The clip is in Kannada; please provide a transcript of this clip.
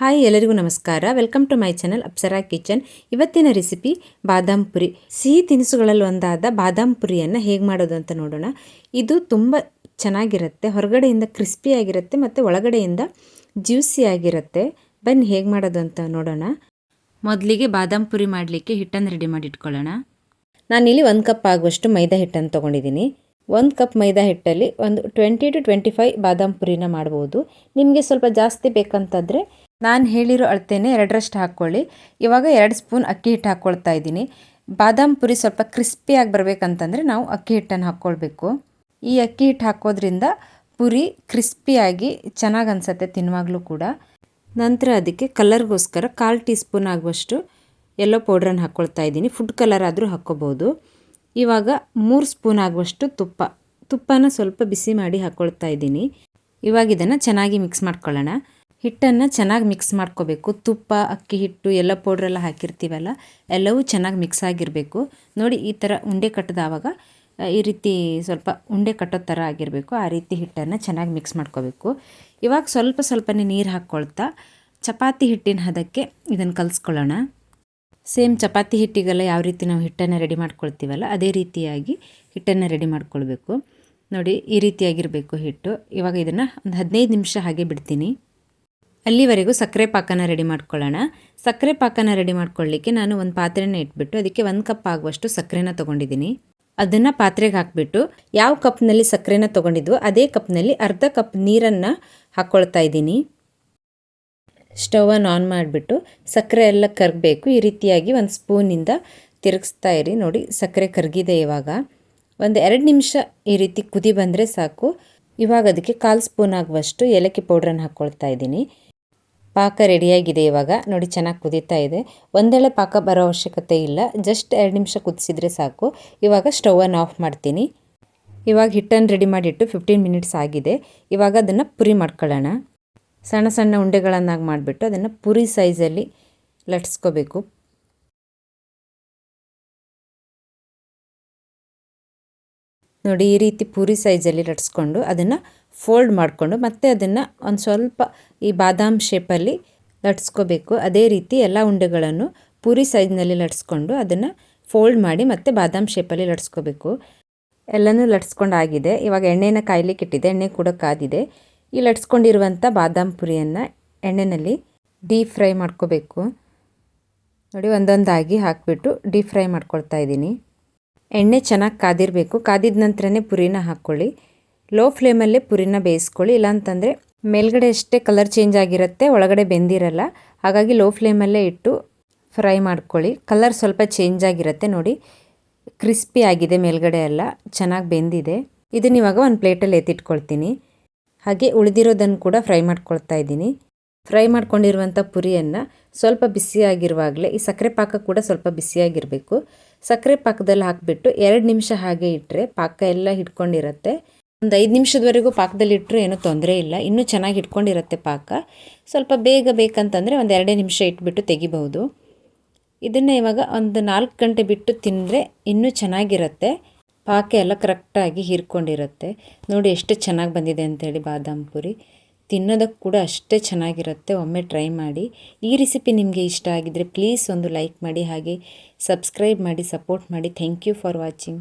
ಹಾಯ್, ಎಲ್ಲರಿಗೂ ನಮಸ್ಕಾರ. Welcome to my channel Apsara kitchen ಇವತ್ತಿನ ರೆಸಿಪಿ ಬಾದಾಮ್ ಪುರಿ. ಸಿಹಿ ತಿನಿಸುಗಳಲ್ಲಿ ಒಂದಾದ ಬಾದಾಮ್ ಪುರಿಯನ್ನು ಹೇಗೆ ಮಾಡೋದು ಅಂತ ನೋಡೋಣ. ಇದು ತುಂಬ ಚೆನ್ನಾಗಿರುತ್ತೆ, ಹೊರಗಡೆಯಿಂದ ಕ್ರಿಸ್ಪಿಯಾಗಿರುತ್ತೆ ಮತ್ತು ಒಳಗಡೆಯಿಂದ ಜ್ಯೂಸಿಯಾಗಿರುತ್ತೆ ಬನ್ನಿ, ಹೇಗೆ ಮಾಡೋದು ಅಂತ ನೋಡೋಣ. ಮೊದಲಿಗೆ ಬಾದಾಮ್ ಪುರಿ ಮಾಡಲಿಕ್ಕೆ ಹಿಟ್ಟನ್ನು ರೆಡಿ ಮಾಡಿ ಇಟ್ಕೊಳ್ಳೋಣ ನಾನಿಲ್ಲಿ ಒಂದು ಕಪ್ ಆಗುವಷ್ಟು ಮೈದಾ ಹಿಟ್ಟನ್ನು ತೊಗೊಂಡಿದ್ದೀನಿ. ಒಂದು ಕಪ್ ಮೈದಾ ಹಿಟ್ಟಲ್ಲಿ ಒಂದು ಟ್ವೆಂಟಿ ಟು ಟ್ವೆಂಟಿ ಫೈವ್ ಬಾದಾಮ್ ಪುರಿನ ಮಾಡ್ಬೋದು. ನಿಮಗೆ ಸ್ವಲ್ಪ ಜಾಸ್ತಿ ಬೇಕಂತಂದರೆ ನಾನು ಹೇಳಿರೋ ಅಳತೆನೇ ಎರಡರಷ್ಟು ಹಾಕ್ಕೊಳ್ಳಿ. ಇವಾಗ ಎರಡು ಸ್ಪೂನ್ ಅಕ್ಕಿ ಹಿಟ್ಟು ಹಾಕ್ಕೊಳ್ತಾ ಇದ್ದೀನಿ. ಬಾದಾಮ್ ಪುರಿ ಸ್ವಲ್ಪ ಕ್ರಿಸ್ಪಿಯಾಗಿ ಬರಬೇಕಂತಂದರೆ ನಾವು ಅಕ್ಕಿ ಹಿಟ್ಟನ್ನು ಹಾಕ್ಕೊಳ್ಬೇಕು. ಈ ಅಕ್ಕಿ ಹಿಟ್ಟು ಹಾಕೋದ್ರಿಂದ ಪುರಿ ಕ್ರಿಸ್ಪಿಯಾಗಿ ಚೆನ್ನಾಗಿ ಅನಿಸುತ್ತೆ ತಿನ್ನುವಾಗಲೂ ಕೂಡ. ನಂತರ ಅದಕ್ಕೆ ಕಲರ್ಗೋಸ್ಕರ ಕಾಲು ಟೀ ಸ್ಪೂನ್ ಆಗುವಷ್ಟು ಎಲ್ಲೋ ಪೌಡ್ರನ್ನು ಹಾಕ್ಕೊಳ್ತಾ ಇದ್ದೀನಿ. ಫುಡ್ ಕಲರ್ ಆದರೂ ಹಾಕ್ಕೋಬೋದು. ಇವಾಗ ಮೂರು ಸ್ಪೂನ್ ಆಗುವಷ್ಟು ತುಪ್ಪ. ತುಪ್ಪನ ಸ್ವಲ್ಪ ಬಿಸಿ ಮಾಡಿ ಹಾಕ್ಕೊಳ್ತಾ ಇದ್ದೀನಿ. ಇವಾಗ ಇದನ್ನು ಚೆನ್ನಾಗಿ ಮಿಕ್ಸ್ ಮಾಡ್ಕೊಳ್ಳೋಣ. ಹಿಟ್ಟನ್ನು ಚೆನ್ನಾಗಿ ಮಿಕ್ಸ್ ಮಾಡ್ಕೋಬೇಕು. ತುಪ್ಪ, ಅಕ್ಕಿ, ಹಿಟ್ಟು ಎಲ್ಲ ಪೌಡ್ರೆಲ್ಲ ಹಾಕಿರ್ತೀವಲ್ಲ, ಎಲ್ಲವೂ ಚೆನ್ನಾಗಿ ಮಿಕ್ಸ್ ಆಗಿರಬೇಕು. ನೋಡಿ ಈ ಥರ ಉಂಡೆ ಕಟ್ಟಿದಾವಾಗ ಈ ರೀತಿ ಸ್ವಲ್ಪ ಉಂಡೆ ಕಟ್ಟೋ ಥರ ಆಗಿರಬೇಕು. ಆ ರೀತಿ ಹಿಟ್ಟನ್ನು ಚೆನ್ನಾಗಿ ಮಿಕ್ಸ್ ಮಾಡ್ಕೋಬೇಕು. ಇವಾಗ ಸ್ವಲ್ಪ ಸ್ವಲ್ಪನೇ ನೀರು ಹಾಕ್ಕೊಳ್ತಾ ಚಪಾತಿ ಹಿಟ್ಟಿನ ಹದಕ್ಕೆ ಇದನ್ನು ಕಲಿಸ್ಕೊಳ್ಳೋಣ. ಸೇಮ್ ಚಪಾತಿ ಹಿಟ್ಟಿಗೆಲ್ಲ ಯಾವ ರೀತಿ ನಾವು ಹಿಟ್ಟನ್ನು ರೆಡಿ ಮಾಡ್ಕೊಳ್ತೀವಲ್ಲ, ಅದೇ ರೀತಿಯಾಗಿ ಹಿಟ್ಟನ್ನು ರೆಡಿ ಮಾಡ್ಕೊಳ್ಬೇಕು. ನೋಡಿ ಈ ರೀತಿಯಾಗಿರಬೇಕು ಹಿಟ್ಟು. ಇವಾಗ ಇದನ್ನು ಒಂದು ಹದಿನೈದು ನಿಮಿಷ ಹಾಗೆ ಬಿಡ್ತೀನಿ. ಅಲ್ಲಿವರೆಗೂ ಸಕ್ಕರೆ ಪಾಕನ ರೆಡಿ ಮಾಡ್ಕೊಳ್ಳೋಣ. ಸಕ್ಕರೆ ಪಾಕನ ರೆಡಿ ಮಾಡ್ಕೊಳ್ಳಿಕ್ಕೆ ನಾನು ಒಂದು ಪಾತ್ರೆನ ಇಟ್ಬಿಟ್ಟು ಅದಕ್ಕೆ ಒಂದು ಕಪ್ ಆಗುವಷ್ಟು ಸಕ್ಕರೆನ ತೊಗೊಂಡಿದ್ದೀನಿ. ಅದನ್ನು ಪಾತ್ರೆಗೆ ಹಾಕಿಬಿಟ್ಟು ಯಾವ ಕಪ್ನಲ್ಲಿ ಸಕ್ಕರೆನ ತೊಗೊಂಡಿದ್ವೋ ಅದೇ ಕಪ್ನಲ್ಲಿ ಅರ್ಧ ಕಪ್ ನೀರನ್ನು ಹಾಕ್ಕೊಳ್ತಾ ಇದ್ದೀನಿ. ಸ್ಟವನ್ನು ಆನ್ ಮಾಡಿಬಿಟ್ಟು ಸಕ್ಕರೆ ಎಲ್ಲ ಕರಗಬೇಕು. ಈ ರೀತಿಯಾಗಿ ಒಂದು ಸ್ಪೂನಿಂದ ತಿರುಗಿಸ್ತಾ ಇರಿ. ನೋಡಿ, ಸಕ್ಕರೆ ಕರಗಿದೆ ಇವಾಗ. ಒಂದು ಎರಡು ನಿಮಿಷ ಈ ರೀತಿ ಕುದಿ ಬಂದರೆ ಸಾಕು. ಇವಾಗ ಅದಕ್ಕೆ ಕಾಲು ಸ್ಪೂನ್ ಆಗುವಷ್ಟು ಏಲಕ್ಕಿ ಪೌಡ್ರನ್ನು ಹಾಕ್ಕೊಳ್ತಾ ಇದ್ದೀನಿ. ಪಾಕ ರೆಡಿಯಾಗಿದೆ ಇವಾಗ. ನೋಡಿ, ಚೆನ್ನಾಗಿ ಕುದೀತಾ ಇದೆ. ಒಂದೇಳೆ ಪಾಕ ಬರೋ ಅವಶ್ಯಕತೆ ಇಲ್ಲ. ಜಸ್ಟ್ ಎರಡು ನಿಮಿಷ ಕುದಿಸಿದ್ರೆ ಸಾಕು. ಇವಾಗ ಸ್ಟವನ್ನು ಆಫ್ ಮಾಡ್ತೀನಿ. ಇವಾಗ ಹಿಟ್ಟನ್ನು ರೆಡಿ ಮಾಡಿಟ್ಟು ಫಿಫ್ಟೀನ್ ಮಿನಿಟ್ಸ್ ಆಗಿದೆ. ಇವಾಗ ಅದನ್ನು ಪುರಿ ಮಾಡ್ಕೊಳ್ಳೋಣ. ಸಣ್ಣ ಸಣ್ಣ ಉಂಡೆಗಳನ್ನಾಗಿ ಮಾಡಿಬಿಟ್ಟು ಅದನ್ನು ಪುರಿ ಸೈಜಲ್ಲಿ ಲಟ್ಸ್ಕೋಬೇಕು. ನೋಡಿ ಈ ರೀತಿ ಪೂರಿ ಸೈಜಲ್ಲಿ ಲಟ್ಸ್ಕೊಂಡು ಅದನ್ನು ಫೋಲ್ಡ್ ಮಾಡಿಕೊಂಡು ಮತ್ತೆ ಅದನ್ನು ಒಂದು ಸ್ವಲ್ಪ ಈ ಬಾದಾಮ್ ಶೇಪಲ್ಲಿ ಲಟ್ಸ್ಕೋಬೇಕು. ಅದೇ ರೀತಿ ಎಲ್ಲ ಉಂಡೆಗಳನ್ನು ಪೂರಿ ಸೈಜ್ನಲ್ಲಿ ಲಟ್ಸ್ಕೊಂಡು ಅದನ್ನು ಫೋಲ್ಡ್ ಮಾಡಿ ಮತ್ತೆ ಬಾದಾಮ್ ಶೇಪಲ್ಲಿ ಲಟ್ಸ್ಕೋಬೇಕು. ಎಲ್ಲನೂ ಲಟ್ಸ್ಕೊಂಡು ಆಗಿದೆ ಇವಾಗ ಎಣ್ಣೆನ ಕಾಯ್ಲಿಕ್ಕೆ ಇಟ್ಟಿದೆ ಎಣ್ಣೆ ಕೂಡ ಕಾದಿದೆ. ಈ ಲಟ್ಸ್ಕೊಂಡಿರುವಂಥ ಬಾದಾಮ್ ಪುರಿಯನ್ನು ಎಣ್ಣೆಯಲ್ಲಿ ಡೀಪ್ ಫ್ರೈ ಮಾಡ್ಕೋಬೇಕು. ನೋಡಿ ಒಂದೊಂದಾಗಿ ಹಾಕಿಬಿಟ್ಟು ಡೀಪ್ ಫ್ರೈ ಮಾಡ್ಕೊಳ್ತಾ ಇದ್ದೀನಿ. ಎಣ್ಣೆ ಚೆನ್ನಾಗಿ ಕಾದಿರಬೇಕು. ಕಾದಿದ ನಂತರನೇ ಪುರಿನ ಹಾಕ್ಕೊಳ್ಳಿ. ಲೋ ಫ್ಲೇಮಲ್ಲೇ ಪುರಿನ ಬೇಯಿಸ್ಕೊಳ್ಳಿ. ಇಲ್ಲಾಂತಂದರೆ ಮೇಲ್ಗಡೆ ಅಷ್ಟೇ ಕಲರ್ ಚೇಂಜ್ ಆಗಿರುತ್ತೆ, ಒಳಗಡೆ ಬೆಂದಿರಲ್ಲ. ಹಾಗಾಗಿ ಲೋ ಫ್ಲೇಮಲ್ಲೇ ಇಟ್ಟು ಫ್ರೈ ಮಾಡ್ಕೊಳ್ಳಿ. ಕಲರ್ ಸ್ವಲ್ಪ ಚೇಂಜ್ ಆಗಿರುತ್ತೆ ನೋಡಿ. ಕ್ರಿಸ್ಪಿ ಆಗಿದೆ ಮೇಲ್ಗಡೆ ಎಲ್ಲ. ಚೆನ್ನಾಗಿ ಬೆಂದಿದೆ. ಇದನ್ನ ಇವಾಗ ಒಂದು ಪ್ಲೇಟಲ್ಲಿ ಎತ್ತಿಟ್ಕೊಳ್ತೀನಿ. ಹಾಗೆ ಉಳಿದಿರೋದನ್ನು ಕೂಡ ಫ್ರೈ ಮಾಡ್ಕೊಳ್ತಾ ಇದ್ದೀನಿ. ಫ್ರೈ ಮಾಡ್ಕೊಂಡಿರುವಂಥ ಪುರಿಯನ್ನು ಸ್ವಲ್ಪ ಬಿಸಿಯಾಗಿರುವಾಗಲೇ, ಈ ಸಕ್ಕರೆ ಪಾಕ ಕೂಡ ಸ್ವಲ್ಪ ಬಿಸಿಯಾಗಿರಬೇಕು. ಸಕ್ಕರೆ ಪಾಕದಲ್ಲಿ ಹಾಕಿಬಿಟ್ಟು ಎರಡು ನಿಮಿಷ ಹಾಗೆ ಇಟ್ಟರೆ ಪಾಕ ಎಲ್ಲ ಹಿಡ್ಕೊಂಡಿರುತ್ತೆ. ಒಂದು ಐದು ನಿಮಿಷದವರೆಗೂ ಪಾಕದಲ್ಲಿ ಇಟ್ಟರೆ ಏನೂ ತೊಂದರೆ ಇಲ್ಲ. ಇನ್ನೂ ಚೆನ್ನಾಗಿ ಹಿಡ್ಕೊಂಡಿರುತ್ತೆ ಪಾಕ. ಸ್ವಲ್ಪ ಬೇಗ ಬೇಕಂತಂದರೆ ಒಂದು ಎರಡೇ ನಿಮಿಷ ಇಟ್ಬಿಟ್ಟು ತೆಗಿಬಹುದು. ಇದನ್ನು ಇವಾಗ ಒಂದು ನಾಲ್ಕು ಗಂಟೆ ಬಿಟ್ಟು ತಿಂದರೆ ಇನ್ನೂ ಚೆನ್ನಾಗಿರುತ್ತೆ. ಪಾಕ ಎಲ್ಲ ಕರೆಕ್ಟಾಗಿ ಹೀರ್ಕೊಂಡಿರುತ್ತೆ. ನೋಡಿ ಎಷ್ಟು ಚೆನ್ನಾಗಿ ಬಂದಿದೆ ಅಂಥೇಳಿ ಬಾದಾಮ್ ಪುರಿ. ತಿನ್ನೋದಕ್ಕೆ ಕೂಡ ಅಷ್ಟೇ ಚೆನ್ನಾಗಿರುತ್ತೆ. ಒಮ್ಮೆ ಟ್ರೈ ಮಾಡಿ. ಈ ರೆಸಿಪಿ ನಿಮಗೆ ಇಷ್ಟ ಆಗಿದ್ದರೆ ಪ್ಲೀಸ್ ಒಂದು ಲೈಕ್ ಮಾಡಿ ಹಾಗೆ ಸಬ್ಸ್ಕ್ರೈಬ್ ಮಾಡಿ, ಸಪೋರ್ಟ್ ಮಾಡಿ. Thank you for watching.